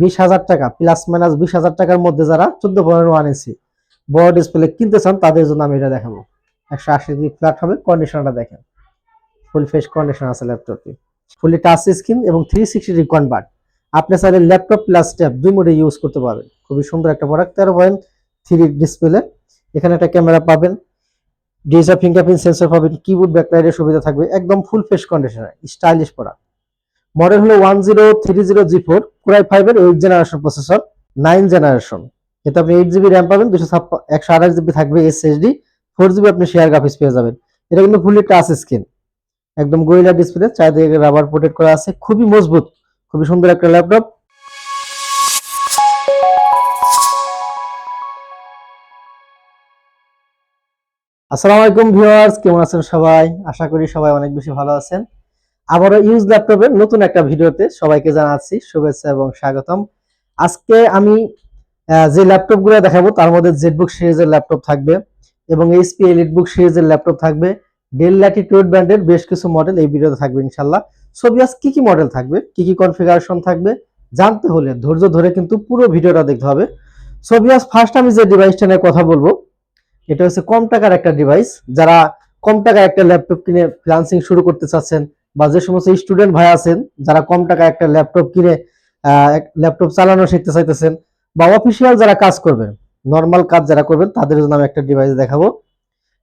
বিশ হাজার টাকা প্লাস মাইনাস বিশ হাজার টাকার মধ্যে যারা চোদ্দ পনেরো ওয়ান ইঞ্চি বড় ডিসপ্লে কিনতে চান, তাদের জন্য আমি এটা দেখাবো। একশো আশি ডিগ্রি ফ্ল্যাট হবে কন্ডিশনটা দেখেন। ফুল ফেস কন্ডিশন আছে ল্যাপটপটি ফুলি টাচ স্ক্রিন এবং থ্রি সিক্সটি ডিগ্রি কনভার্ট আপনি চাইলে ল্যাপটপ প্লাস ট্যাব দুই মোডে ইউজ করতে পারবেন। খুবই সুন্দর একটা প্রোডাক্ট তেরো পয়েন্ট থ্রি ডিসপ্লে এখানে একটা ক্যামেরা পাবেন। ডিজিটাল ফিঙ্গারপ্রিন্ট সেন্সর পাবেন কিবোর্ড ব্যাকলাইটের সুবিধা থাকবে। একদম full face conditioner stylish product model হলো one zero three zero G four, core i ফাইভের eight generation processor nine generation এতে আপনি এইট জিবি র্যাম পাবেন দুশো একশো আঠাশ জিবি থাকবে এসএসডি ফোর জিবি আপনি শেয়ার গ্রাফিক্স পেয়ে যাবেন। এটা কিন্তু ফুলি টাচ স্ক্রিন একদম গরিলা ডিসপ্লে চারিদিকে রাবার প্রোটেক্ট করা আছে। খুবই মজবুত, খুবই সুন্দর একটা ল্যাপটপ আসসালামু আলাইকুম ভিউয়ার্স, কেমন আছেন সবাই? আশা করি সবাই অনেক বেশি ভালো আছেন। আবারও ইউজ ল্যাপটপের নতুন একটা ভিডিওতে সবাইকে জানাচ্ছি শুভেচ্ছা এবং স্বাগতম। আজকে আমি যে ল্যাপটপগুলো দেখাবো তার মধ্যে জেটবুক সিরিজের ল্যাপটপ থাকবে এবং এইচপি এলিটবুক সিরিজের ল্যাপটপ থাকবে। ডেল ল্যাটিটিউড ব্র্যান্ডের বেশ কিছু মডেল এই ভিডিওতে থাকবে ইনশাল্লাহ সোভিয়াস কি কি মডেল থাকবে? কি কি কনফিগারেশন থাকবে? জানতে হলে, ধৈর্য ধরে কিন্তু পুরো ভিডিওটা দেখতে হবে। সোভিয়াস ফার্স্ট আমি যে ডিভাইসটা নিয়ে কথা বলব, এটা হচ্ছে কম টাকার একটা ডিভাইস যারা কম টাকায় একটা ল্যাপটপ কিনে ফ্রিল্যান্সিং শুরু করতে চাচ্ছেন বা যে সমস্ত স্টুডেন্ট ভাই আছেন, যারা কম টাকায় একটা ল্যাপটপ কিনে ল্যাপটপ চালানো শিখতে চাইতেছেন বা অফিসিয়াল যারা কাজ করবেন নর্মাল কাজ যারা করবেন, তাদের জন্য আমি একটা ডিভাইস দেখাবো।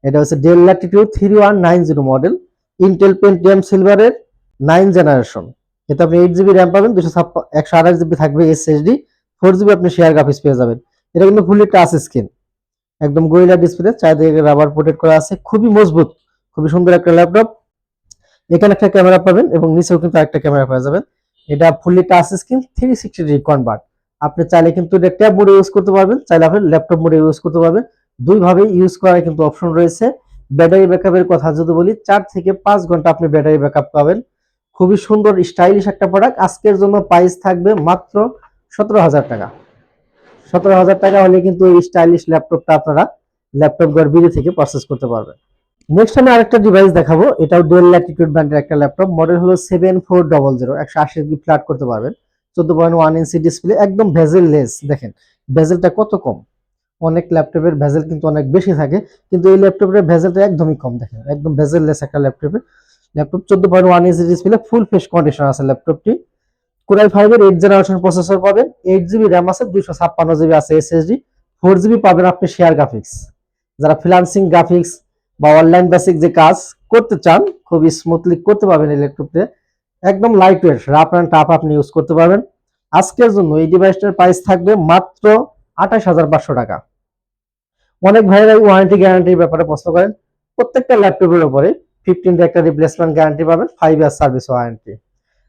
এটা হচ্ছে Dell Latitude three one nine zero model Intel Pentium সিলভারের নাইন জেনারেশন এতে আপনি এইট জিবি র্যাম পাবেন দুশো একশো আঠাশ জিবি থাকবে এসএসডি ফোর জিবি আপনি শেয়ার গ্রাফিক্স পেয়ে যাবেন। এটা কিন্তু ফুলি টাচ স্ক্রিন একদম গরিলা ডিসপ্লে চারিদিকে রাবার প্রোটেক্ট করা আছে, খুবই মজবুত, খুবই সুন্দর একটা ল্যাপটপ এখানে একটা ক্যামেরা পাবেন এবং নিচেও কিন্তু একটা ক্যামেরা পেয়ে যাবেন। এটা fully touch screen three sixty degree convert আপনি চাইলে কিন্তু এটা ট্যাব মোডে ইউজ করতে পারবেন, চাইলে আপনি ল্যাপটপ মোডে ইউজ করতে পারবেন। দুইভাবে ইউজ করার কিন্তু অপশন রয়েছে। ব্যাটারি ব্যাকআপের কথা যদি বলি, চার থেকে পাঁচ ঘণ্টা আপনি ব্যাটারি ব্যাকআপ পাবেন। খুবই সুন্দর স্টাইলিশ একটা প্রোডাক্ট আজকের জন্য প্রাইস থাকবে মাত্র সতেরো হাজার টাকা। সতেরো হাজার টাকা হলে কিন্তু এই স্টাইলিশ ল্যাপটপটা আপনারা ল্যাপটপ গড়বিড়ি থেকে পারচেস করতে পারবেন। নেক্সট আমি আরেকটা ডিভাইস দেখাবো। এটাও ডেল ল্যাটিটিউড ব্র্যান্ডের একটা ল্যাপটপ মডেল হলো সেভেন ফোর ডবল জিরো একশো আশি ডিগ্রি ফ্ল্যাট করতে পারবেন। চোদ্দ পয়েন্ট ওয়ান ইঞ্চি ডিসপ্লে একদম ভেজেল লেস দেখেন ভেজেলটা কত কম? অনেক ল্যাপটপের ভেজেল কিন্তু অনেক বেশি থাকে, কিন্তু এই ল্যাপটপের ভেজেলটা একদমই কম দেখেন। একদম ভেজেল লেস একটা ল্যাপটপের ল্যাপটপ চোদ্দ point one inch display full fresh condition আছে ল্যাপটপটি কোরাই ফাইভের এইট জেনারেশন প্রসেসর পাবেন। এইট জিবি র্যাম আছে, দুইশো ছাপ্পান্ন জিবি আছে এসএসডি ফোর জিবি পাবেন আপনি শেয়ার গ্রাফিক্স যারা ফ্রিলান্সিং গ্রাফিক্স বা অনলাইন বেসিক যে কাজ করতে চান খুব স্মুথলি করতে পারবেন ল্যাপটপে একদম light weight rough and tough আপনি ইউজ করতে পারবেন। আজকের জন্য এই ডিভাইসটার প্রাইস থাকবে মাত্র আঠাশ হাজার পাঁচশো টাকা। অনেক ভাইরা ওয়ারেন্টি গ্যারান্টির ব্যাপারে প্রশ্ন করেন, প্রত্যেকটা ল্যাপটপের উপরে ফিফটিন একটা রিপ্লেসমেন্ট গ্যারান্টি পাবেন ফাইভ ইয়ার সার্ভিস ওয়ারেন্টি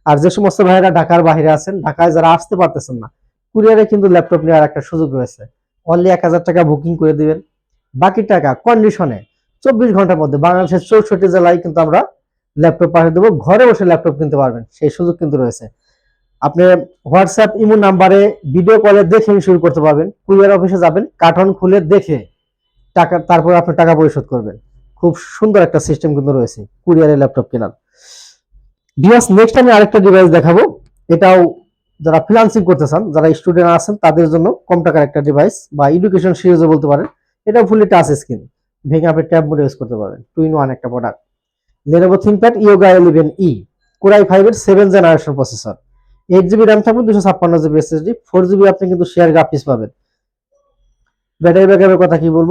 আর যে সমস্ত ভাইয়েরা ঢাকার বাইরে আছেন, ঢাকায় যারা আসতে পারতেছেন না কুরিয়ারে কিন্তু ল্যাপটপ নেওয়ার একটা সুযোগ রয়েছে। অনলি এক হাজার টাকা বুকিং করে দিবেন। বাকি টাকা কন্ডিশনে চব্বিশ ঘণ্টার মধ্যে। বাংলাদেশের চৌষট্টি জেলায় কিন্তু আমরা ল্যাপটপ পাঠিয়ে দেবো। ঘরে বসে ল্যাপটপ কিনতে পারবেন, সেই সুযোগ কিন্তু রয়েছে। আপনি হোয়াটসঅ্যাপ, ইমো নাম্বারে ভিডিও কলে দেখে শুরু করতে পারবেন। কুরিয়ার অফিসে যাবেন, কার্টন খুলে দেখে টাকা, তারপর আপনি টাকা পরিশোধ করবেন। খুব সুন্দর একটা সিস্টেম কিন্তু রয়েছে, কুরিয়ারে ল্যাপটপ কেনার। ডিভাইস নেক্সট আমি আরেকটা ডিভাইস দেখাবো। এটাও যারা ফ্রিলান্সিং করতে চান, যারা স্টুডেন্ট আছেন, তাদের জন্য কম টাকার একটা ডিভাইস বা এডুকেশন সিরিজও বলতে পারেন। এটা ফুলি টাচ স্ক্রিন ভেঙে আপনি ট্যাব মোডে ইউজ করতে পারবেন। টু ইন ওয়ান একটা product Lenovo ThinkPad Yoga eleven E core i ফাইভের seven generation processor eight GB RAM থাকবে, দুশো ছাপ্পান্ন জিবি এসএসডি ফোর জিবি আপনি কিন্তু শেয়ার গ্রাফিক্স পাবেন। ব্যাটারি ব্যাকআপের কথা কি বলব?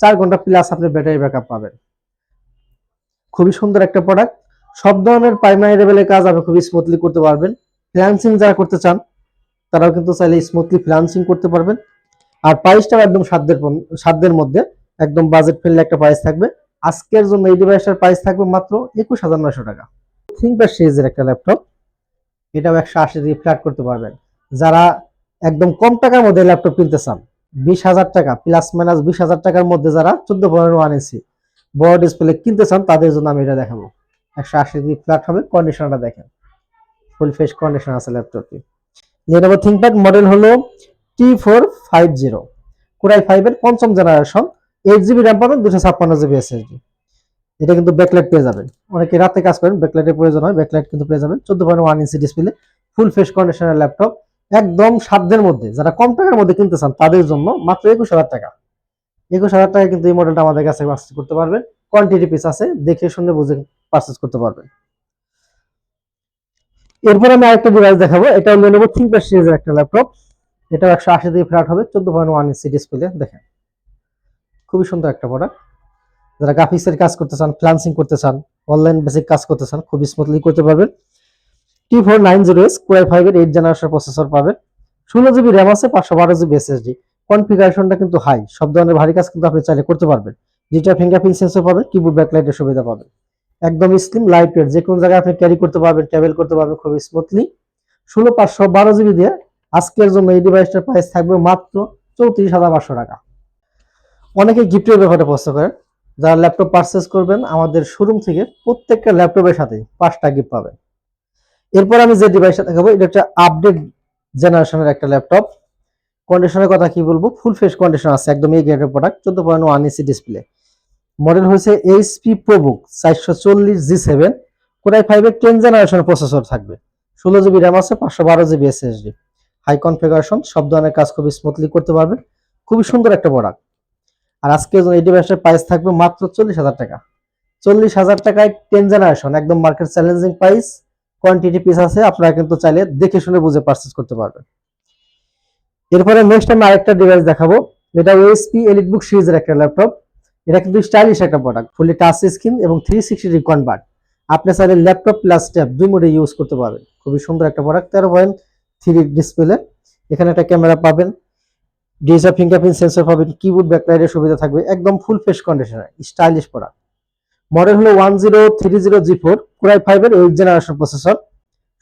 চার ঘণ্টা প্লাস আপনি ব্যাটারি ব্যাকআপ পাবেন। খুবই সুন্দর একটা প্রোডাক্ট সব ধরনের প্রাইমারি লেভেলের কাজ আপনি খুবই স্মুথলি করতে পারবেন। ফ্রিল্যান্সিং যারা করতে চান, তারাও কিন্তু চাইলে স্মুথলি ফ্রিল্যান্সিং করতে পারবেন। আর প্রাইসটাও একদম সাধ্যের সাধ্যের মধ্যে। একদম বাজেট ফ্রেন্ডলি একটা প্রাইস থাকবে। আজকের জন্য এই ডিভাইসটার প্রাইস থাকবে মাত্র একুশ হাজার নয়শো টাকা। থিঙ্কপ্যাড সিরিজের একটা ল্যাপটপ এটাও একশো আশি দিয়ে ফ্ল্যাট করতে পারবেন। যারা একদম কম টাকার মধ্যে ল্যাপটপ কিনতে চান, বিশ হাজার টাকা প্লাস মাইনাস বিশ হাজার টাকার মধ্যে যারা চোদ্দ পনেরো ওয়ান ইঞ্চি বড় ডিসপ্লে কিনতে চান, তাদের জন্য আমি এটা দেখাবো। একশো আশি ডিগ্রি ফ্ল্যাট হবে কন্ডিশনটা দেখেন। ফুল ফেস কন্ডিশন আছে ল্যাপটপটি লেনোভো থিঙ্কপ্যাড মডেল হলো T four five zero core i ফাইভের পঞ্চম জেনারেশন এইট জিবি র্যাম পাবেন দুশো ছাপ্পান্ন জিবি এসএসডি এটা কিন্তু ব্যাকলাইট পেয়ে যাবেন। অনেকে রাতে কাজ করেন ব্যাকলাইটের প্রয়োজন হয় ব্যাকলাইট কিন্তু পেয়ে যাবেন। চোদ্দ point one inch display full fresh কন্ডিশনের ল্যাপটপ একদম সাধ্যের মধ্যে। যারা কম টাকার মধ্যে কিনতে চান, তাদের জন্য মাত্র একুশ হাজার টাকা। একুশ হাজার টাকায় কিন্তু এই মডেলটা আমাদের কাছে পারচেস করতে পারবেন। কোয়ান্টিটি পিস আছে, দেখে শুনে বুঝে পারচেস করতে পারবেন। এরপর আমি আরেকটা ডিভাইস দেখাবো। এটা হলো Lenovo ThinkPad সিরিজের একটা ল্যাপটপ এটা একশো আশি থেকে ফ্ল্যাট হবে, চোদ্দ পয়েন্ট ওয়ান ইঞ্চি ডিসপ্লে দেখেন। খুবই সুন্দর একটা প্রোডাক্ট যারা গ্রাফিক্সের কাজ করতে চান ফ্লান্সিং করতে চান অনলাইন বেসিক কাজ করতে চান, খুবই স্মুথলি করতে পারবেন। T four nine zero S core i ফাইভের এইট জেনারেশন প্রসেসর পাবেন। ষোলো জিবি র্যাম আছে, পাঁচশো বারো জিবি এসএসডি কনফিগারেশনটা কিন্তু হাই সব ধরনের ভারী কাজ কিন্তু আপনি চাইলে করতে পারবেন। যেটা ফিঙ্গারপ্রিন্ট সেন্সর পাবেন কিবোর্ড ব্যাকলাইটের সুবিধা পাবেন। একদম স্লিম লাইট ওয়েট যে কোনো জায়গায় আপনি ক্যারি করতে পারবেন ট্রাভেল করতে পারবেন, খুবই স্মুথলি ষোলো, পাঁচশো, বারো জিবি দিয়ে আজকের জন্য এই ডিভাইসটার প্রাইস থাকবে মাত্র চৌত্রিশ হাজার পাঁচশো টাকা। অনেকে গিফটের ব্যাপারে পছন্দ করেন যারা ল্যাপটপ পারচেস করবেন, আমাদের শোরুম থেকে প্রত্যেকটা ল্যাপটপের সাথে পাঁচটা গিফট পাবেন। এরপর আমি যে ডিভাইসটা দেখাবো, এটা একটা আপডেট জেনারেশনের একটা ল্যাপটপ কন্ডিশনের কথা কি বলব? ফুল ফেস কন্ডিশন আছে, একদম এই গ্রেডের প্রোডাক্ট চোদ্দ পয়েন্ট ওয়ান ইসি ডিসপ্লে মডেল হয়েছে এইচপি প্রবুক চারশো চল্লিশ জি সেভেন কোরাই ফাইভের টেন জেনারেশন প্রসেসর থাকবে। ষোলো জিবি র্যাম আছে, পাঁচশো বারো জিবি এসএসডি হাই কনফিগারেশন সব ধরনের কাজ খুবই স্মুথলি করতে পারবেন। খুবই সুন্দর একটা প্রোডাক্ট আর আজকে এই ডিভাইসের প্রাইস থাকবে মাত্র চল্লিশ হাজার টাকা। চল্লিশ হাজার টাকায় টেন জেনারেশন একদম market challenging price quantity piece আছে, আপনারা কিন্তু চাইলে দেখে শুনে বুঝে পারচেস করতে পারবেন। এরপরে নেক্সট আমি আরেকটা ডিভাইস দেখাবো। এটা ওএসপি এলিটবুক সিরিজের একটা ল্যাপটপ এটা কিন্তু স্টাইলিশ একটা প্রোডাক্ট ফুলি টাচ স্ক্রিন এবং থ্রি সিক্সটি কনভার্ট আপনি চাইলে ল্যাপটপ প্লাস ট্যাব দুই মোডে ইউজ করতে পারবেন। খুবই সুন্দর একটা প্রোডাক্ট তেরো পয়েন্ট থ্রি ডিসপ্লে এখানে একটা ক্যামেরা পাবেন। ডিজিটাল ফিঙ্গারপ্রিন্ট সেন্সর পাবেন কিবোর্ড ব্যাকলাইটের সুবিধা থাকবে। একদম ফুল ফেস কন্ডিশনে স্টাইলিশ প্রোডাক্ট মডেল হলো one zero three zero G four core i ফাইভের এইট জেনারেশন প্রসেসর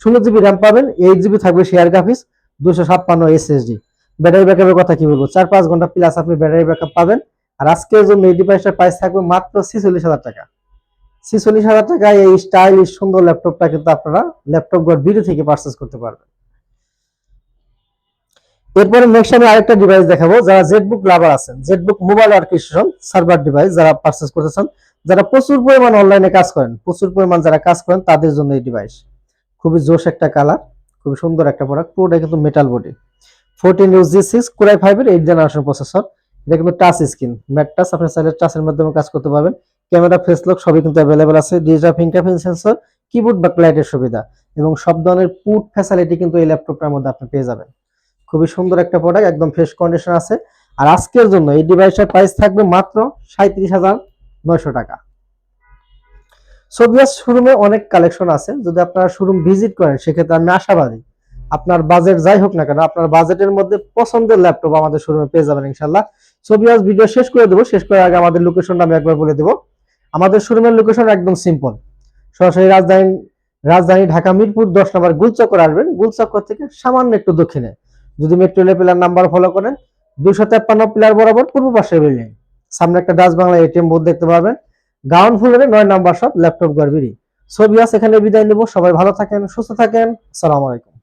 ষোলো জিবি র্যাম পাবেন এইট জিবি থাকবে শেয়ার গ্রাফিক্স দুশো ছাপ্পান্ন এসএসডি ব্যাটারি ব্যাকআপের কথা কি বলব? চার পাঁচ ঘণ্টা প্লাস আপনি ব্যাটারি ব্যাকআপ পাবেন। আর আজকের জন্য এই ডিভাইসটার প্রাইস থাকবে মাত্র ছিচল্লিশ হাজার টাকা। ছিচল্লিশ হাজার টাকায় এই স্টাইলিশ সুন্দর ল্যাপটপটা কিন্তু আপনারা ল্যাপটপ গড় বিডি থেকে পারচেস করতে পারবেন। এরপরে নেক্সট আমি আরেকটা ডিভাইস দেখাবো, যারা জেটবুক লাভার আছেন। Jetbook mobile orchestration server device যারা পারচেস করতে চান যারা প্রচুর পরিমাণ অনলাইনে কাজ করেন, প্রচুর পরিমাণ যারা কাজ করেন, তাদের জন্য এই ডিভাইস খুবই জোশ একটা কালার খুবই সুন্দর একটা প্রোডাক্ট পুরোটা কিন্তু metal body fourteen use G six core i ফাইভের এইট জেনারেশন প্রসেসর এটা কিন্তু টাচ স্ক্রিন ম্যাট টাচ আপনি চাইলে টাচের মাধ্যমে কাজ করতে পারবেন। ক্যামেরা ফেস লক সবই কিন্তু অ্যাভেলেবেল আছে। ডিজিটাল ফিঙ্গারপ্রিন্ট সেন্সর কিবোর্ড বা ক্লাইটের সুবিধা। এবং সব ধরনের পুট ফ্যাসিলিটি কিন্তু এই ল্যাপটপটার মধ্যে আপনি পেয়ে যাবেন। খুবই সুন্দর একটা প্রোডাক্ট একদম ফ্রেশ কন্ডিশন আছে। আর আজকের জন্য এই ডিভাইসের প্রাইস থাকবে মাত্র সাঁত্রিশ হাজার নয়শো টাকা। সোভিয়াস শোরুমে অনেক কালেকশন আছে। যদি আপনারা শোরুম ভিজিট করেন, সেক্ষেত্রে আমি আশাবাদী আপনার বাজেট যাই হোক না কেন, আপনার বাজেটের মধ্যে পছন্দের ল্যাপটপ আমাদের শোরুমে পেয়ে যাবেন ইনশাল্লাহ সোভিয়াস ভিডিও শেষ করে দেবো। শেষ করার আগে আমাদের লোকেশনটা আমি একবার বলে দেবো। আমাদের শোরুমের লোকেশন একদম সিম্পল সরাসরি রাজধানী রাজধানী ঢাকা মিরপুর দশ নম্বর গুলচক্কর আসবেন। গুলচক্কর থেকে সামান্য একটু দক্ষিণে। যদি মেট্রো রেলের পিলার নাম্বার ফলো করেন দুশো তেপ্পান্ন পিলার বরাবর পূর্ব পাশের বিল্ডিং সামনে একটা ডাচ বাংলা এটিএম বোর্ড দেখতে পাবেন। গ্রাউন্ড ফ্লোরে নয় নাম্বার সব ল্যাপটপ গার্বিরি ছবি আছে এখানে বিদায় নেব। সবাই ভালো থাকেন, সুস্থ থাকেন। আসসালামু আলাইকুম।